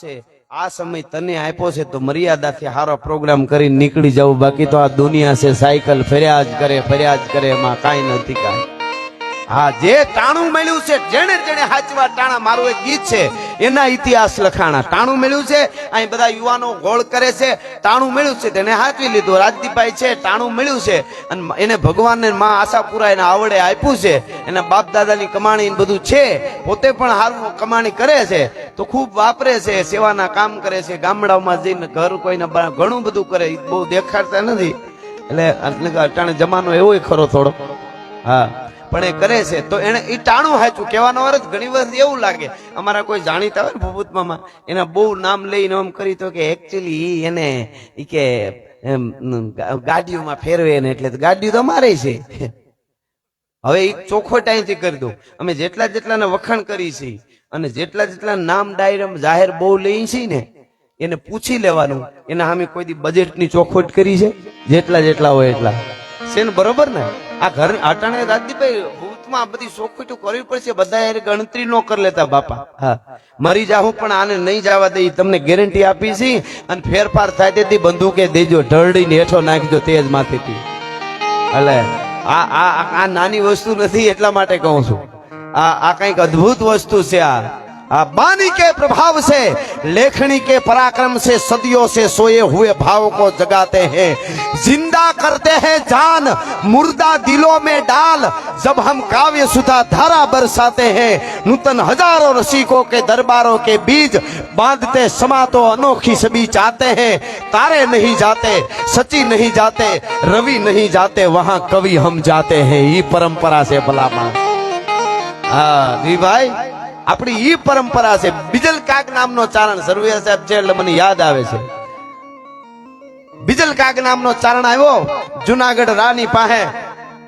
છે આ સમય તને આપ્યો છે તો મર્યાદાથી સારો પ્રોગ્રામ કરીને નીકળી જવું બાકી તો આ દુનિયા છે, સાયકલ ફર્યા જ કરે ફર્યા જ કરે, એમાં કાંઈ નથી કાંઈ. હા, જે ટાણું મળ્યું છે, જેણે જેણે હાચવા ટાણા, મારું એક ગીત છે. એના ઇતિહાસ લખાણા. ટાણું મળ્યું છે, અહીં બધા યુવાનો ગોળ કરે છે. ટાણું મળ્યું છે, તેને હાચવી લીધું. રાજદીપભાઈ છે, ટાણું મળ્યું છે. અને એને ભગવાનને માં આશાપુરા એને આવડે આપ્યું છે. એના બાપ દાદાની કમાણી બધું છે. પોતે પણ હારું કમાણી કરે છે. તો ખૂબ વાપરે છે, સેવાના કામ કરે છે. ગામડાઓમાં જઈને ઘર કોઈને ઘણું બધું કરે. બહુ દેખાડતા નથી. એટલે એટલે અટાણે જમાનો એવો ખરો થોડો હા. પણ એ કરે છે. તો એને એ ટાણું હાચું કહેવાનો અર્થ ઘણી વખત એવું લાગે અમારા કોઈ જાણીતા હોય ભૂભૂત મામા એના બહુ નામ લઈને આમ કરી તો કે એકચ્યુઅલી એને એ કે એમ, ગાડીઓમાં ફેરવે ને એટલે ગાડીઓ તો મારે છે. હવે એ ચોખ્ખો અહીંથી કરી દો અમે જેટલા જેટલાને વખાણ કરી છે અને જેટલા જેટલા નામ ડાયરમ જાહેર બહુ લઈ છીએ ને એને પૂછી લેવાનું. એના સામે કોઈ બજેટની ચોખવટ કરી છે? જેટલા જેટલા હોય એટલા. છે ને બરોબર ને? આ ઘર અટાણે રાજદીપભાઈ ભૂતમાં બધી ચોખવટો કરવી પડશે બધા ગણતરી નો કરી લેતા બાપા. મરી જાઉં પણ આને નહીં જવા દઈ તમને ગેરંટી આપી છે. અને ફેરફાર થાય તેથી બંદૂકે દેજો, ઢળડીને હેઠો નાખજો તેજ માથેથી. એટલે આ આ, આ- નાની વસ્તુ નથી એટલા માટે કહું છું. આ આ કંઈક અદ્ભુત વસ્તુ છે આ. बानी के प्रभाव से, लेखनी के पराक्रम से, सदियों से सोए हुए भाव को जगाते हैं। ज़िंदा करते हैं जान, मुर्दा दिलों में डाल। जब हम काव्य सुधा धारा बरसाते हैं, नूतन हज़ारों रसिकों के दरबारों के बीज बांधते समा तो अनोखी सभी चाहते हैं। तारे नहीं जाते, सची नहीं जाते, रवि नहीं जाते, वहाँ कवि हम जाते हैं, ये परंपरा से भला मान। हाँ भाई। આપણી ઈ પરંપરા છે. બીજલ કાક નામનો ચારણ સરવૈયા સાહેબ છે એટલે મને યાદ આવે છે. બીજલ કાક નામનો ચારણ આવ્યો. જુનાગઢ રાની પાસે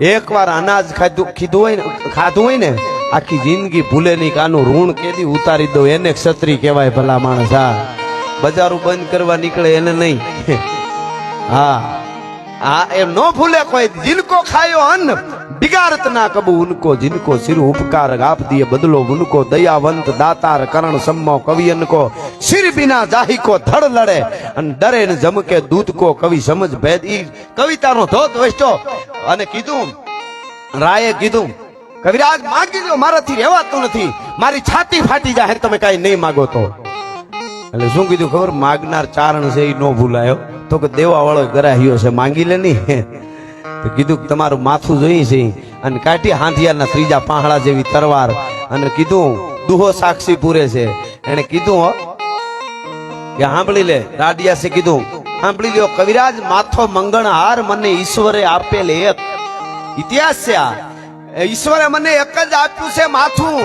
એકવાર અનાજ ખાધું ખીધું હોય ને ખાધું હોય ને, આખી જિંદગી ભૂલે નહીં કાનું ઋણ કેદી ઉતારી દો એને ક્ષત્રી કહેવાય ભલા માણસ. હા. બજારું બંધ કરવા નીકળે એને નહીં. હા. હા, એમ ન ભૂલે કોઈ. જિલકો ખાયો અન્ન. बिगाड़त ना कबू उनको जिनको सिर उपकार आप दिए बदलो उनको दयावंत दातार करण सम्मो कवियन को सिर बिना जाही को धड़ लड़े અને ડરે ને જમકે દૂત કો કવિ સમજ ભેદ ઈ કવિતાનો ધોત વસ્તો અને કીધું રાયે કીધું કવિરાજ માગી લો મારાથી રહેવાતું નથી મારી છાતી ફાટી જાય તમે કાંઈ નહીં માગો તો એટલે શું કીધું ખબર માગનાર ચારણ છે એ નો ભૂલાયો તો કે દેવા વાળો ગરાહ્યો છે માંગી લે નહીં કીધું તમારું માથું જોઈએ છે અને કાઢી હાંધિયાના ત્રીજા પાંહડા જેવી તરવાર અને કીધું, દુહો સાક્ષી પૂરે છે. એને કીધું કે સાંભળી લે રાડિયાસે કીધું, સાંભળી લ્યો, કવિરાજ, માથો મંગણ હાર મને ઈશ્વરે આપેલ એક. ઇતિહાસ છે આ. ઈશ્વરે મને એક જ આપ્યું છે માથું.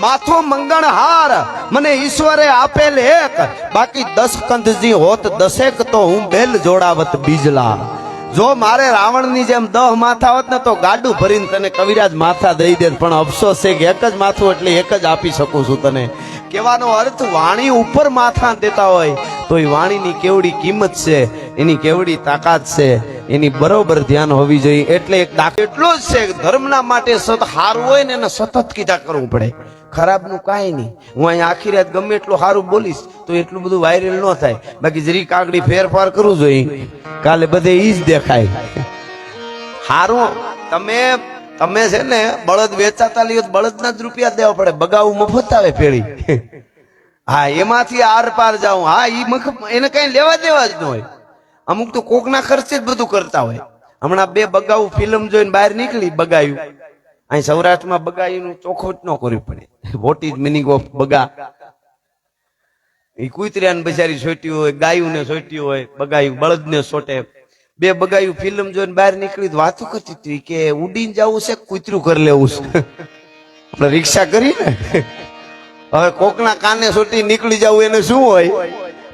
માથું મંગણ હાર મને ઈશ્વરે આપેલ એક. બાકી દસ કંધજી હોત, દસેક તો હું બેલ જોડાવત બીજલા. જો મારે રાવણની જેમ દહ માથા હોત ને તો ગાડું ભરીને તને કવિરાજ માથા દઈ દે પણ અફસોસ છે કે એક જ માથું એટલે એક જ આપી શકું છું તને. કહેવાનો અર્થ, વાણી ઉપર માથા દેતા હોય, તો એ વાણીની કેવડી કિંમત છે, એની કેવડી તાકાત છે, એની બરોબર ધ્યાન હોવી જોઈએ. એટલે એક એટલો જ છે ધર્મના માટે સત હારું હોય ને એને સતત કીધા કરવું પડે. ખરાબનું કાંઈ નહીં. હું અહીંયા આખી રાત ગમે એટલું સારું બોલીશ તો એટલું બધું વાયરલ ન થાય. બાકી જરી કાગડી ફેરફાર કરવું જોઈએ કાલે બધે ઈ જ દેખાય. હારું, તમે તમે છે ને બળદ વેચાતા લ્યો બળદના જ રૂપિયા દેવા પડે. બગાવું મફત આવે પેઢી હા, એમાંથી આર પાર જાઉં. હા એ મખ, એને કઈ લેવા દેવા જ ન હોય. અમુક તો કોકના ખર્ચે જ બધું કરતા હોય. હમણાં બે બગાવું ફિલ્મ જોઈને બહાર નીકળી બગાયું. અહીં સૌરાષ્ટ્રમાં બગાયુંનું ચોખવટ ન કરવી પડે. વોટ ઇઝ મિનિંગ ઓફ બગા? એ કુતરિયાને બિચારી સોટ્યું હોય ગાયું ને સોટ્યું હોય, બગાયું બળદ ને સોટે. બે બગાયું ફિલ્મ જોઈને બહાર નીકળી વાતો કરતી હતી કે ઉડીને જવું છે કૂતરું કરી લેવું છે? આપણે રિક્ષા કરી ને. હવે કોકના કાને સોટી નીકળી જવું, એને શું હોય?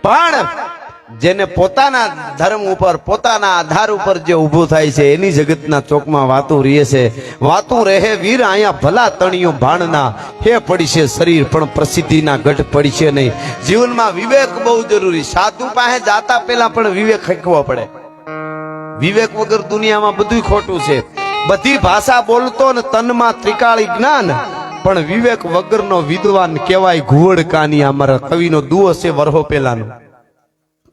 પણ જેને પોતાના ધર્મ ઉપર, પોતાના આધાર ઉપર જે ઊભું થાય છે, એની જગતના ચોકમાં વાતું રહે છે. વાતું રહે, વીર અહીંયા ભલા તણીઓ ભાણના, હે પડશે શરીર, પણ પ્રસિદ્ધિના ગઢ પડશે નહીં. જીવનમાં વિવેક બહુ જરૂરી, સાધુ પાસે જાતા પહેલા પણ વિવેક શીખવો પડે. વિવેક વગર દુનિયામાં બધું ખોટું છે. બધી ભાષા બોલતો ને તનમાં ત્રિકાળી જ્ઞાન, પણ વિવેક વગરનો વિદ્વાન કહેવાય ઘુવડ કાની, અમારા કવિનો દુઓ છે વરહો પહેલાનો.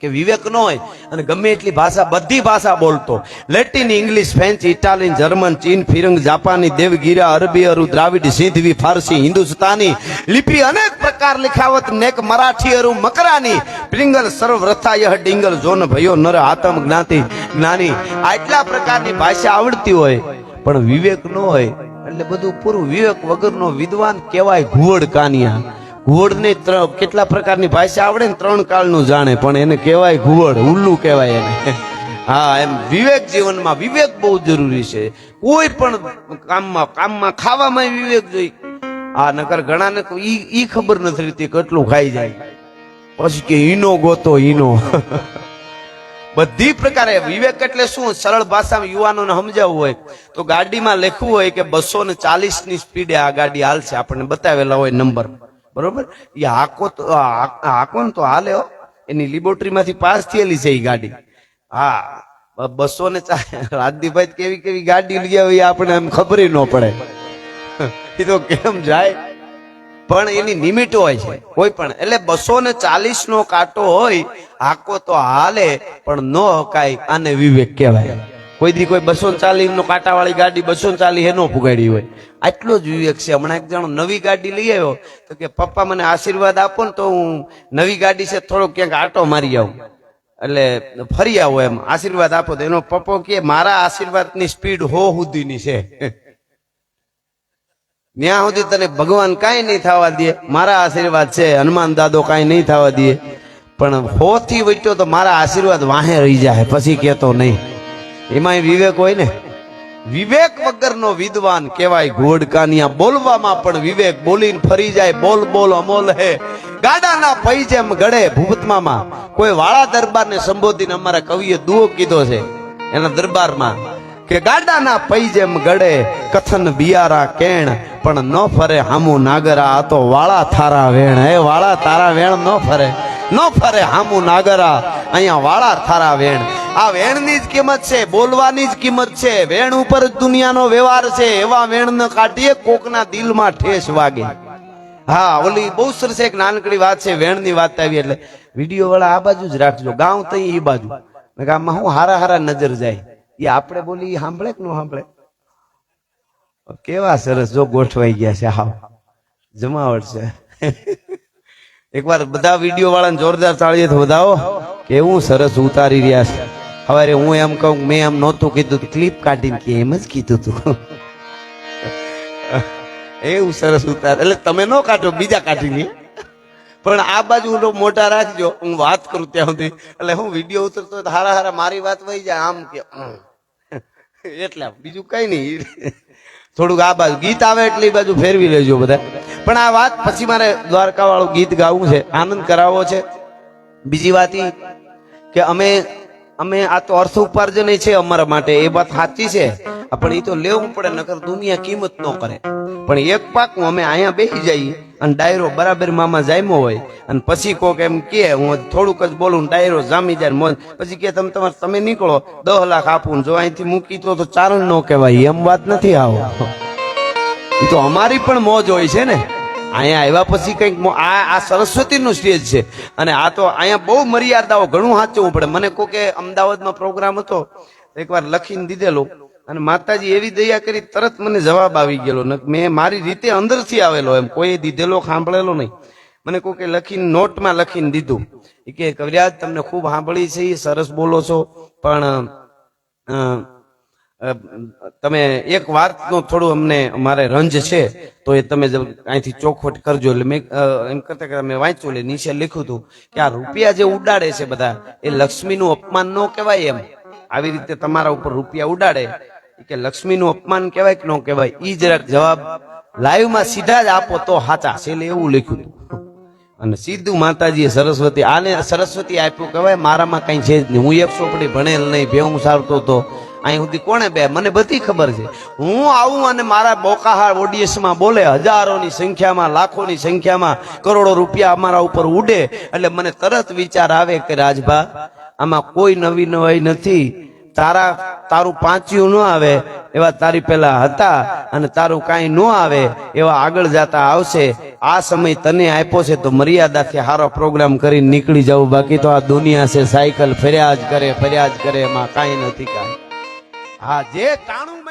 કે વિવેક ન હોય અને ગમે એટલી ભાષા, બધી ભાષા બોલતો. Latin English French Italian German ચીન ફિરંગ જાપાની દેવગીરા અરબી અરુ દ્રાવિડ સિંધવી ફારસી હિન્દુસ્તાની લિપિ અનેક પ્રકાર લિખાવત, નેક મરાઠી, અરુ, મકરાની. પ્રિંગલ સર્વ રથાયહ ડિંગલ, જોન, ભયો, નર, આતમ, જ્ઞાતિ, જ્ઞાની. આટલા પ્રકારની ભાષા આવડતી હોય, પણ વિવેક ન હોય, એટલે બધું પૂરું વિવેક વગરનો વિદ્વાન કહેવાય ઘુવડ કાનિયા. ઘુવડ ને કેટલા પ્રકારની ભાષા આવડે ને ત્રણ કાળનું જાણે, પણ એને કહેવાય ઘુવડ ઉલ્લુ કહેવાય એને. હા, એમ વિવેક જીવનમાં વિવેક બહુ જરૂરી છે. કોઈ પણ કામમાં કામમાં ખાવામાં વિવેક જોઈ. આ નકર ઘણાને તો ઈ ઈ ખબર નથી રહેતી કેટલું ખાઈ જાય. પછી કે ઈનો ગોતો, ઈનો. બધી પ્રકારે વિવેક એટલે શું? સરળ ભાષામાં યુવાનોને સમજાવવું હોય. તો ગાડીમાં લખવું હોય કે બસો ને ચાલીસની સ્પીડે આ ગાડી હાલશે. આપણને બતાવેલા હોય નંબર. બરોબર? એ હાકો તો હાકો ને તો હાલે એની લેબોરેટરીમાંથી પાસ થયેલી છે એ ગાડી. હા બસો ને રાજદીપભાઈ કેવી કેવી ગાડી લઈ આવી આપણે એમ ખબર ન પડે. એ તો કેમ જાય? પણ એની લિમિટ હોય છે. કોઈ પણ. એટલે બસો ને ચાલીસ નો કાંટો હોય, હાકો તો હાલે, પણ ન હકાય, આને વિવેક કહેવાય. કોઈ દી કોઈ બસો ચાલીસ નો કાંટા વાળી ગાડી બસો ચાલીસ એનો પુગાડી હોય. આટલો જ વિવેક છે. હમણાં એક જણો નવી ગાડી લઈ આવ્યો. તો કે, પપ્પા, મને આશીર્વાદ આપો ને તો હું નવી ગાડી છે થોડો ક્યાંક આટો મારી આવું. એટલે ફરી આવો એમ. આશીર્વાદ આપો. તો એનો પપ્પો કે, મારા આશીર્વાદની સ્પીડ હો સુધીની છે. ત્યાં સુધી તને ભગવાન કાંઈ નહીં થવા દે. મારા આશીર્વાદ છે. હનુમાન દાદો કાંઈ નહીં થવા દે. પણ હો થી વચ્યો તો મારા આશીર્વાદ વાહે રહી જાય. પછી કેતો નહીં. એમાંય વિવેક હોય ને? વિવેક વગરનો વિદ્વાન કહેવાય ઘોડકાનિયા. બોલવામાં પણ વિવેક બોલીને ફરી જાય. બોલ બોલ, અમોલ હે. ગાડાના પૈ જેમ ગળે ભૂપતમામાં. કોઈ વાળા દરબારને સંબોધીને અમારા કવિએ દુઓ કીધો છે, એના દરબારમાં કે ગાડાના પૈ જેમ ગળે કથન બિયારા કેણ, પણ ન ફરે હામુ નાગરા. આ તો વાળા થારા વેણ. હે વાળા તારા વેણ ન ફરે. ન ફરે હામુ નાગરા. અહીંયા વાળા થારા વેણ. આ વેણની જ કિંમત છે, બોલવાની જ કિંમત છે. વેણ ઉપર દુનિયાનો વ્યવહાર છે, એવા વેણ ન કાઢીએ કોકના દિલમાં ઠેસ વાગે. હા, ઓલી બહુ સરસ એક નાનકડી વાત છે, વેણની વાત આવી એટલે. વીડિયો વાળા આ બાજુ જ રાખજો ગામ તો એ બાજુ. ગામમાં હું હારા હારા નજર જાય. એ આપણે બોલી સાંભળે કે ન સાંભળે? કેવા સરસ જો ગોઠવાઈ ગયા છે, હાવ. જમાવટ છે. એકવાર બધા વીડિયો વાળાને જોરદાર તાળીએ વધાવો કેવું સરસ ઉતારી રહ્યા છે. હવે હું એમ કહું, મેં એમ નહોતું કીધું ક્લિપ કાઢીને કે એમ જ કીધું તું. એવું સરસ ઉતાર. એટલે તમે ન કાઢો, બીજા કાઢીને પણ આ બાજુ મોટા રાખજો. હું વાત કરું ત્યાં સુધી. એટલે હું વીડિયો ઉતરતો હારા હારા મારી વાત વહી જાય. આમ કે એટલે બીજું કઈ નહીં. થોડુંક આ બાજુ ગીત આવે એટલે બાજુ ફેરવી લેજો બધા. પણ આ વાત પછી મારે દ્વારકા વાળું ગીત ગાવું છે. આનંદ કરાવવો છે. બીજી વાત કે અમે અમે આ તો અર્થ ઉપાર્જન છે અમારા માટે, એ વાત સાચી છે. પણ એ તો લેવું પડે, નકર દુનિયા કિંમત ન કરે. પણ એક પાકું અમે અહીંયા બેસી જઈએ અને ડાયરો બરાબર મામા જામ્યો હોય. અને પછી કોક એમ કે, હું થોડુંક જ બોલું, ડાયરો જામી જાય મોજ. પછી કે તમે તમારે, તમે નીકળો દસ લાખ આપું જો અહીંથી મૂકી તો તો ચારણ ન કહેવાય, એમ વાત નથી આવો. તો અમારી પણ મોજ હોય છે ને. અહીંયા આવ્યા પછી કંઈક આ આ સરસ્વતીનું સ્ટેજ છે. અને આ તો અહીંયા બહુ મર્યાદાઓ ઘણું સાચવવું પડે. મને કોકે અમદાવાદમાં પ્રોગ્રામ હતો, એકવાર લખીને દીધેલો. અને માતાજી એવી દયા કરી, તરત મને જવાબ આવી ગયેલો. મેં મારી રીતે અંદરથી આવેલો એમ. કોઈ દીધેલો, સાંભળેલો નહીં. મને કોકે લખીને, નોટમાં લખીને દીધું. કે કવિરાજ, તમને ખૂબ સાંભળી છે, સરસ બોલો છો. પણ તમે એક વાતનો થોડું અમને અમારે રંજ છે, તો એ તમે અહીંથી ચોખવટ કરજો. એટલે મેં એમ કરતા કરતા મેં વાંચ્યું, એટલે નીચે લખ્યું હતું કે આ રૂપિયા જે ઉડાડે છે બધા, એ લક્ષ્મીનું અપમાન ન કહેવાય એમ. આવી રીતે તમારા ઉપર રૂપિયા ઉડાડે કે લક્ષ્મીનું અપમાન કહેવાય કે ન કહેવાય એ જરાક જવાબ લાઈવમાં સીધા જ આપો તો હાચા છે, એટલે એવું લખ્યું હતું. અને સીધું માતાજીએ સરસ્વતી, આને સરસ્વતી આપ્યું, કહેવાય, મારામાં કઈ છે હું એક ચોપડી ભણેલ નહીં ભેવું સારતો તો અહીં સુધી કોણે બે? મને બધી ખબર છે. હું આવું અને મારા બોકાહાર ઓડિયન્સમાં બોલે, હજારોની સંખ્યામાં, લાખોની સંખ્યામાં, કરોડો રૂપિયા અમારા ઉપર ઉડે, એટલે મને તરત વિચાર આવે કે રાજભા, આમાં કોઈ નવી નવાઈ નથી. તારા, તારું પાંચ્યું ન આવે, એવા તારી પેલા હતા અને તારું કાંઈ ન આવે, એવા આગળ જતા આવશે. આ સમય તને આપ્યો છે તો મર્યાદાથી સારો પ્રોગ્રામ કરીને નીકળી જવું બાકી તો આ દુનિયા છે, સાયકલ ફર્યા જ કરે ફર્યા જ કરે, એમાં કાંઈ નથી કાંઈ. હા જે ટાણું